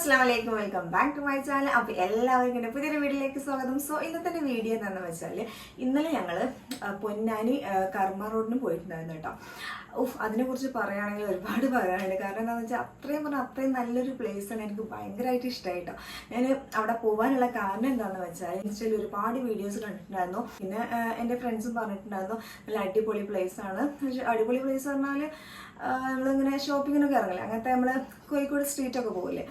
അസ്സാം വലൈക്കും welcome back to my channel. അപ്പോൾ എല്ലാവർക്കും എന്റെ പുതിയൊരു വീഡിയോയിലേക്ക് സ്വാഗതം. സോ ഇന്നത്തെ വീഡിയോ എന്താണെന്ന് വെച്ചാൽ ഇന്നലെ ഞങ്ങൾ പൊന്നാനി കർമ്മ റോഡിന് പോയിട്ടുണ്ടായിരുന്നു കേട്ടോ. ഉഫ് അതിനെക്കുറിച്ച് പറയുകയാണെങ്കിൽ ഒരുപാട് പറയാനുണ്ട്. കാരണം എന്താണെന്ന് വെച്ചാൽ അത്രയും പറഞ്ഞാൽ അത്രയും നല്ലൊരു പ്ലേസാണ് എനിക്ക് ഭയങ്കരമായിട്ട് ഇഷ്ടമായി ഞാൻ അവിടെ പോകാനുള്ള കാരണം എന്താണെന്ന് വെച്ചാൽ ഇൻസ്റ്റയിൽ ഒരുപാട് വീഡിയോസ് കണ്ടിട്ടുണ്ടായിരുന്നു. പിന്നെ എന്റെ ഫ്രണ്ട്സും പറഞ്ഞിട്ടുണ്ടായിരുന്നു നല്ല അടിപൊളി ആണ് പക്ഷേ അടിപൊളി പ്ലേസ് പറഞ്ഞാൽ നമ്മളിങ്ങനെ ഷോപ്പിങ്ങിനൊക്കെ ഇറങ്ങില്ല? അങ്ങനത്തെ നമ്മൾ കോഴിക്കോട് സ്ട്രീറ്റ് ഒക്കെ പോകില്ലേ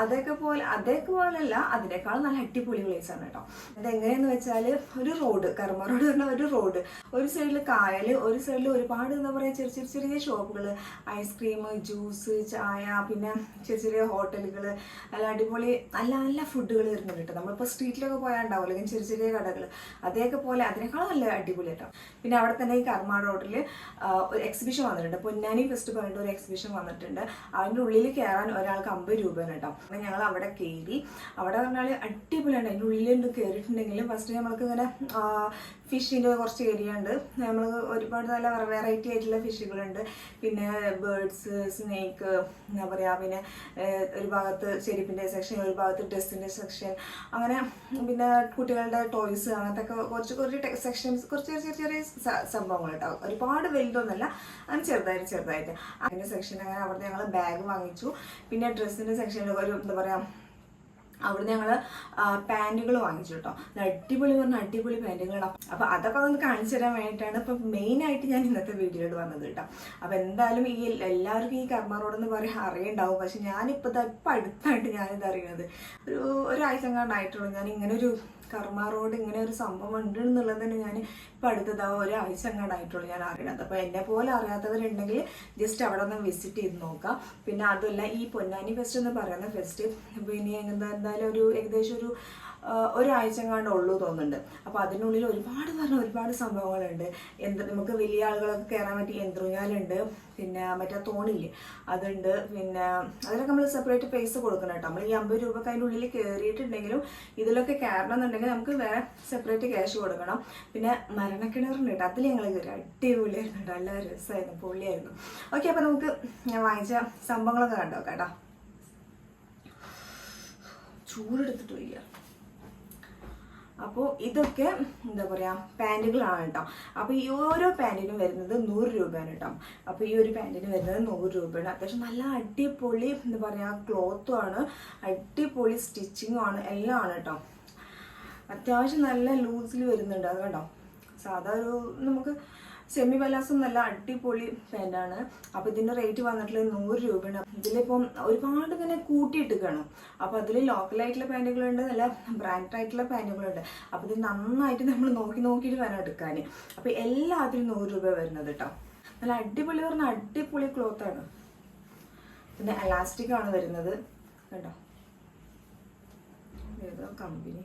അതൊക്കെ പോലെ അതൊക്കെ പോലല്ല അതിനേക്കാൾ നല്ല അടിപൊളി പ്ലേസ് ആണ് കേട്ടോ. അതെങ്ങനെയെന്ന് വെച്ചാൽ ഒരു റോഡ് കർമ്മ റോഡ് പറഞ്ഞാൽ ഒരു റോഡ്. ഒരു സൈഡിൽ കായൽ ഒരു സൈഡിൽ ഒരുപാട് എന്താ പറയുക ചെറിയ ചെറിയ ഷോപ്പുകൾ ഐസ്ക്രീം ജ്യൂസ് ചായ പിന്നെ ചെറിയ ചെറിയ ഹോട്ടലുകൾ നല്ല അടിപൊളി നല്ല നല്ല ഫുഡുകൾ വരുന്നുണ്ട് കേട്ടോ. നമ്മളിപ്പോൾ സ്ട്രീറ്റിലൊക്കെ പോയാൽ ഉണ്ടാവില്ല അല്ലെങ്കിൽ ചെറിയ ചെറിയ കടകൾ അതേക്കെ പോലെ അതിനേക്കാളും നല്ല അടിപൊളി കേട്ടോ. പിന്നെ അവിടെ തന്നെ ഈ കർമ്മ റോഡിൽ ഒരു എക്സിബിഷൻ വന്നിട്ടുണ്ട്. പൊന്നാനി ഫെസ്റ്റ് പറഞ്ഞിട്ട് ഒരു എക്സിബിഷൻ വന്നിട്ടുണ്ട്. അതിന്റെ ഉള്ളിൽ കയറാൻ ഒരാൾക്ക് അമ്പത് രൂപയാണ് കേട്ടോ. അങ്ങനെ ഞങ്ങൾ അവിടെ കയറി അവിടെ പറഞ്ഞാൽ അടിപൊളിയാണ്. അതിന്റെ ഉള്ളിൽ കയറിയിട്ടുണ്ടെങ്കിൽ ഫസ്റ്റ് നമ്മൾക്ക് ഇങ്ങനെ ഫിഷിന്റെ കുറച്ച് ഏരിയ ഉണ്ട്. നമ്മൾ ഒരുപാട് നല്ല വെറൈറ്റി ആയിട്ടുള്ള ഫിഷുകളുണ്ട്. പിന്നെ ബേർഡ്സ് സ്നേക്ക് എന്താ പറയുക പിന്നെ ഒരു ഭാഗത്ത് ചെരുപ്പിന്റെ സെക്ഷൻ ഒരു ഭാഗത്ത് ഡ്രസ്സിന്റെ സെക്ഷൻ അങ്ങനെ പിന്നെ കുട്ടികളുടെ ടോയ്സ് അങ്ങനത്തെ ഒക്കെ കുറച്ച് കുറച്ച് സെക്ഷൻസ് കുറച്ച് ചെറിയ ചെറിയ സംഭവങ്ങൾ ഉണ്ടാവും ഒരുപാട് വലുതൊന്നുമല്ല അങ്ങനെ ചെറുതായിട്ട് ചെറുതായിട്ട്. അതിന്റെ സെക്ഷൻ അങ്ങനെ അവിടുന്ന് ഞങ്ങൾ ബാഗ് വാങ്ങിച്ചു. പിന്നെ ഡ്രസ്സിന്റെ സെക്ഷനിൽ ഒരു എന്താ പറയുക അവിടുന്ന് ഞങ്ങൾ പാന്റുകൾ വാങ്ങിച്ചു കേട്ടോ അടിപൊളി പറഞ്ഞ അടിപൊളി പാന്റുകളാണ് അപ്പോൾ അതൊക്കെ ഒന്ന് കാണിച്ചു തരാൻ വേണ്ടിയിട്ടാണ് ഇപ്പോൾ മെയിനായിട്ട് ഞാൻ ഇന്നത്തെ വീഡിയോയിൽ വന്നത് കേട്ടോ. അപ്പോൾ എന്തായാലും ഈ എല്ലാവർക്കും ഈ കർമ്മ എന്ന് പറയാൻ അറിയണ്ടാവും. പക്ഷെ ഞാനിപ്പോൾ ഇതാ ഇപ്പം അടുത്തായിട്ട് ഞാനിത് അറിയുന്നത് ഒരു ഒരാഴ്ച കണ്ടായിട്ടുള്ളൂ ഞാൻ ഇങ്ങനെ ഒരു കർമ്മ റോഡ് ഇങ്ങനെ ഒരു സംഭവം ഉണ്ട് എന്നുള്ളത് തന്നെ ഞാൻ ഇപ്പം അടുത്തതാ ഒരാഴ്ച അങ്ങോട്ടായിട്ടുള്ളൂ ഞാൻ അറിയണത്. അപ്പോൾ എന്നെ പോലെ അറിയാത്തവരുണ്ടെങ്കിൽ ജസ്റ്റ് അവിടെ ഒന്ന് വിസിറ്റ് ചെയ്ത് നോക്കാം. പിന്നെ അതല്ല ഈ പൊന്നാനി ഫെസ്റ്റ് എന്ന് പറയുന്ന ഫെസ്റ്റ് പിന്നെ എന്താ എന്തായാലും ഒരു ഏകദേശം ഒരു ഒരാഴ്ച കണ്ട് ഉള്ളൂ തോന്നുന്നുണ്ട്. അപ്പോൾ അതിനുള്ളിൽ ഒരുപാട് പറഞ്ഞ ഒരുപാട് സംഭവങ്ങളുണ്ട്. എന്ത് നമുക്ക് വലിയ ആളുകളൊക്കെ കയറാൻ പറ്റിയ യന്ത്രൂഞ്ഞാലുണ്ട് പിന്നെ മറ്റേ തോണില്ലേ അതുണ്ട് പിന്നെ അതിനൊക്കെ നമ്മൾ സെപ്പറേറ്റ് പൈസ കൊടുക്കണം കേട്ടോ. നമ്മൾ ഈ അമ്പത് രൂപക്ക് അതിന്റെ ഉള്ളിൽ കയറിയിട്ടുണ്ടെങ്കിലും ഇതിലൊക്കെ കയറണം എന്നുണ്ടെങ്കിൽ നമുക്ക് വേറെ സെപ്പറേറ്റ് ക്യാഷ് കൊടുക്കണം. പിന്നെ മരണക്കിണറുണ്ട് കേട്ടോ. അതിൽ ഞങ്ങൾ കയറി അടിപൊളിയായിരുന്നു നല്ല രസമായിരുന്നു പൊള്ളിയായിരുന്നു ഓക്കെ അപ്പോൾ നമുക്ക് ഞാൻ വാങ്ങിച്ച സംഭവങ്ങളൊക്കെ കണ്ടോ കേട്ടോ. ചൂടെടുത്തിട്ട് വയ്യ. അപ്പോൾ ഇതൊക്കെ എന്താ പറയുക പാന്റുകളാണ് കേട്ടോ. അപ്പോൾ ഈ ഓരോ പാന്റിനും വരുന്നത് നൂറ് രൂപയാണ് കേട്ടോ. അപ്പോൾ ഈ ഒരു പാന്റിന് വരുന്നത് നൂറ് രൂപയാണ്. അത്യാവശ്യം നല്ല അടിപൊളി എന്താ പറയുക ക്ലോത്തും ആണ്. അടിപൊളി സ്റ്റിച്ചിങ്ങും ആണ്. എല്ലാം ആണ് കേട്ടോ. അത്യാവശ്യം നല്ല ലൂസിൽ വരുന്നുണ്ട്. അത് കണ്ടോ? സാധാ ഒരു നമുക്ക് സെമി പലാസം നല്ല അടിപൊളി പാന്റാണ് അപ്പോൾ ഇതിന്റെ റേറ്റ് വന്നിട്ടുള്ളത് നൂറ് രൂപയാണ്. ഇതിലിപ്പം ഒരുപാട് ഇങ്ങനെ കാണും അപ്പോൾ അതിൽ ലോക്കലായിട്ടുള്ള പാന്റുകളുണ്ട് നല്ല ബ്രാൻഡ് ആയിട്ടുള്ള പാന്റുകളുണ്ട് അപ്പോൾ ഇത് നന്നായിട്ട് നമ്മൾ നോക്കി നോക്കിയിട്ട് വേണം എടുക്കാൻ അപ്പോൾ എല്ലാത്തിനും നൂറ് രൂപ വരുന്നത് കേട്ടോ നല്ല അടിപൊളി പറഞ്ഞാൽ അടിപൊളി ക്ലോത്താണ് പിന്നെ എലാസ്റ്റിക് ആണ് വരുന്നത്. കേട്ടോ ഏതോ കമ്പനി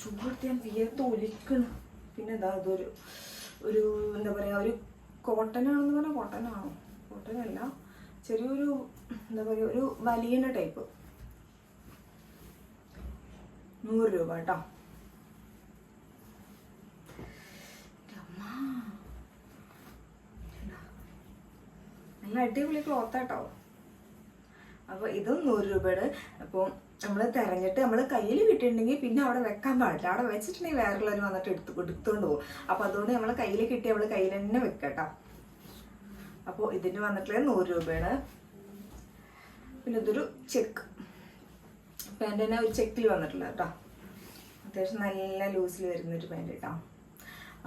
ചൂടെടുത്ത് ഞാൻ വിയർത്ത് ഒലിക്കണം പിന്നെ അതൊരു ഒരു എന്താ പറയുക ഒരു കോട്ടൺ ആണെന്ന് പറഞ്ഞാൽ കോട്ടൺ ആണോ കോട്ടൺ അല്ല ചെറിയൊരു എന്താ പറയുക ഒരു വലിയന ടൈപ്പ് നൂറ് രൂപ കേട്ടോ. നല്ല അടിപൊളി ക്ലോത്താട്ടോ അപ്പോൾ ഇതും നൂറ് രൂപയുടെ അപ്പോൾ നമ്മൾ തിരഞ്ഞിട്ട് നമ്മൾ കയ്യിൽ കിട്ടിയിട്ടുണ്ടെങ്കിൽ പിന്നെ അവിടെ വെക്കാൻ പാടില്ല. അവിടെ വെച്ചിട്ടുണ്ടെങ്കിൽ വേറെയുള്ളവർ വന്നിട്ട് എടുത്ത് എടുത്തുകൊണ്ട് പോകും. അപ്പോൾ അതുകൊണ്ട് നമ്മൾ കയ്യിൽ കിട്ടി നമ്മൾ കയ്യിൽ തന്നെ വെക്കട്ടോ. അപ്പോൾ ഇതിന് വന്നിട്ടുള്ള നൂറ് രൂപയാണ് പിന്നെ ഇതൊരു ചെക്ക്. പാന്റ് തന്നെ ഒരു ചെക്കിൽ വന്നിട്ടുള്ള കേട്ടോ അത്യാവശ്യം നല്ല ലൂസിൽ വരുന്നൊരു പാന്റ് കേട്ടോ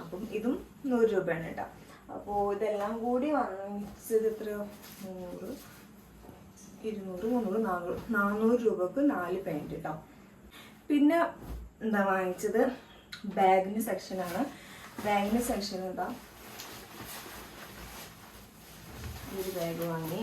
അപ്പം ഇതും നൂറ് രൂപയാണ് കേട്ടോ അപ്പോൾ ഇതെല്ലാം കൂടി വാങ്ങിച്ചത് എത്രയോ? നൂറ്. ഇരുന്നൂറ് മുന്നൂറ് നാനൂറ് നാനൂറ് രൂപക്ക് നാല് പാന്റ് കേട്ടോ പിന്നെ എന്താ വാങ്ങിച്ചത്? ബാഗിന്റെ സെക്ഷനാണ് ബാഗിന്റെ സെക്ഷൻ എന്താ? ഒരു ബാഗ് വാങ്ങി.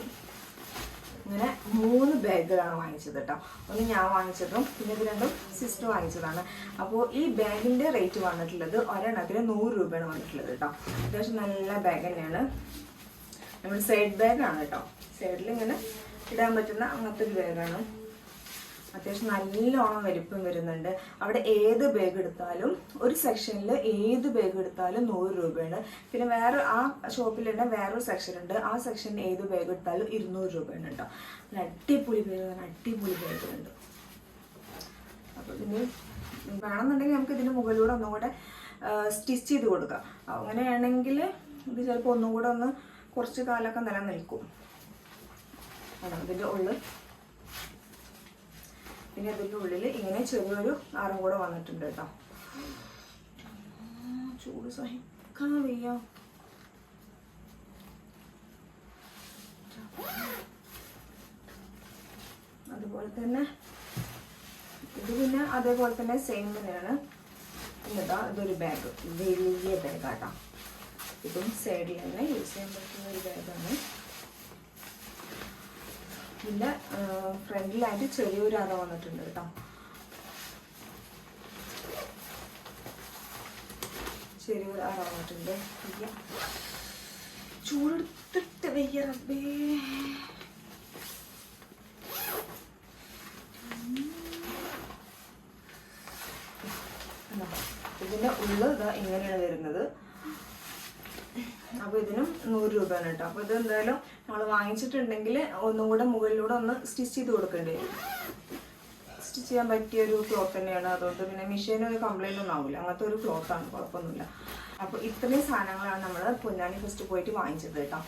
ഇങ്ങനെ മൂന്ന് ബാഗുകളാണ് വാങ്ങിച്ചത് കേട്ടോ ഒന്ന് ഞാൻ വാങ്ങിച്ചതും പിന്നെ ഇത് രണ്ടും സിസ്റ്റർ വാങ്ങിച്ചതാണ്. അപ്പോൾ ഈ ബാഗിന്റെ റേറ്റ് വന്നിട്ടുള്ളത് ഒരെണ്ണത്തിന് നൂറ് രൂപയാണ് വന്നിട്ടുള്ളത് കേട്ടോ അത്യാവശ്യം നല്ല ബാഗ് തന്നെയാണ്. നമ്മൾ സൈഡ് ബാഗാണ് കേട്ടോ സൈഡിൽ ഇങ്ങനെ ഇടാൻ പറ്റുന്ന അങ്ങനത്തെ ഒരു ബാഗാണ്. അത്യാവശ്യം നല്ലോണം വലിപ്പം വരുന്നുണ്ട്. അവിടെ ഏത് ബാഗ് എടുത്താലും ഒരു സെക്ഷനിൽ ഏത് ബാഗ് എടുത്താലും നൂറ് രൂപയാണ്. പിന്നെ വേറെ ആ ഷോപ്പിൽ തന്നെ വേറൊരു സെക്ഷൻ ഉണ്ട്. ആ സെക്ഷനിൽ ഏത് ബാഗ് എടുത്താലും ഇരുന്നൂറ് രൂപയാണ് കേട്ടോ. നല്ല അടിപൊളി ബാഗ് അടിപൊളി ബാഗുണ്ട് അപ്പോൾ പിന്നെ വേണമെന്നുണ്ടെങ്കിൽ നമുക്ക് ഇതിന് മുകളിലൂടെ ഒന്നും കൂടെ സ്റ്റിച്ച് ചെയ്ത് കൊടുക്കാം. അങ്ങനെയാണെങ്കിൽ ഇത് ചിലപ്പോൾ ഒന്നും കൂടെ ഒന്ന് കുറച്ച് കാലമൊക്കെ നിലനിൽക്കും. ഇതിന്റെ ഉള്ളിൽ പിന്നെ ഇതിന്റെ ഉള്ളിൽ ഇങ്ങനെ ചെറിയൊരു ആറും കൂടെ വന്നിട്ടുണ്ട് കേട്ടോ. ചൂട് സഹിക്കാൻ വയ്യ. അതുപോലെ തന്നെ ഇത് പിന്നെ അതേപോലെ തന്നെ സെയിം തന്നെയാണ്. ഇതാ ഇതൊരു ബാഗ് വലിയ ബാഗ് ആട്ടോ. ഇതും സൈഡിൽ തന്നെ യൂസ് ചെയ്യാൻ പറ്റുന്ന ഒരു ബാഗാണ് പിന്നെ ഫ്രണ്ടിലായിട്ട് ചെറിയൊരു അറ വന്നിട്ടുണ്ട് കേട്ടോ ചെറിയൊരു അറ വന്നിട്ടുണ്ട്. ചൂടെടുത്തിട്ട് വയ്യ റബ്ബേ? ഇതിന്റെ ഉള്ളു ഇങ്ങനെയാണ് വരുന്നത് അപ്പൊ ഇതിനും നൂറ് രൂപയാണ് കേട്ടോ. അപ്പോൾ ഇത് എന്തായാലും നമ്മൾ വാങ്ങിച്ചിട്ടുണ്ടെങ്കിൽ ഒന്നുകൂടെ മുകളിലൂടെ ഒന്ന് സ്റ്റിച്ച് ചെയ്ത് കൊടുക്കേണ്ടി? സ്റ്റിച്ച് ചെയ്യാൻ പറ്റിയ ഒരു ക്ലോത്ത് തന്നെയാണ്. അതുകൊണ്ട് പിന്നെ മെഷീനും ഒരു കംപ്ലൈന്റ് ഒന്നും ആവില്ല അങ്ങനത്തെ ഒരു ക്ലോത്താണ് കുഴപ്പമൊന്നുമില്ല. അപ്പൊ ഇത്രയും സാധനങ്ങളാണ് നമ്മൾ പൊന്നാനി ഫസ്റ്റ് പോയിട്ട് വാങ്ങിച്ചത് കേട്ടോ.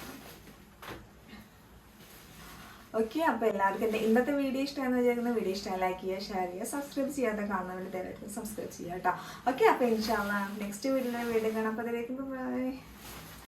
ഓക്കെ അപ്പോൾ എല്ലാവർക്കും എന്റെ ഇന്നത്തെ വീഡിയോ ഇഷ്ടമാണെന്ന് വിചാരിക്കുന്ന. വീഡിയോ ഇഷ്ടമായി ലൈക്ക് ചെയ്യുക ഷെയർ ചെയ്യുക സബ്സ്ക്രൈബ് ചെയ്യാതെ വേണ്ടി ദയവായിട്ട് സബ്സ്ക്രൈബ് ചെയ്യുക കേട്ടോ. ഓക്കെ അപ്പോൾ ഇൻഷാല്ല നെക്സ്റ്റ് വീഡിയോയിലെ വീഡിയോ കാണാം. അപ്പോൾ അതിലേക്ക് ബൈ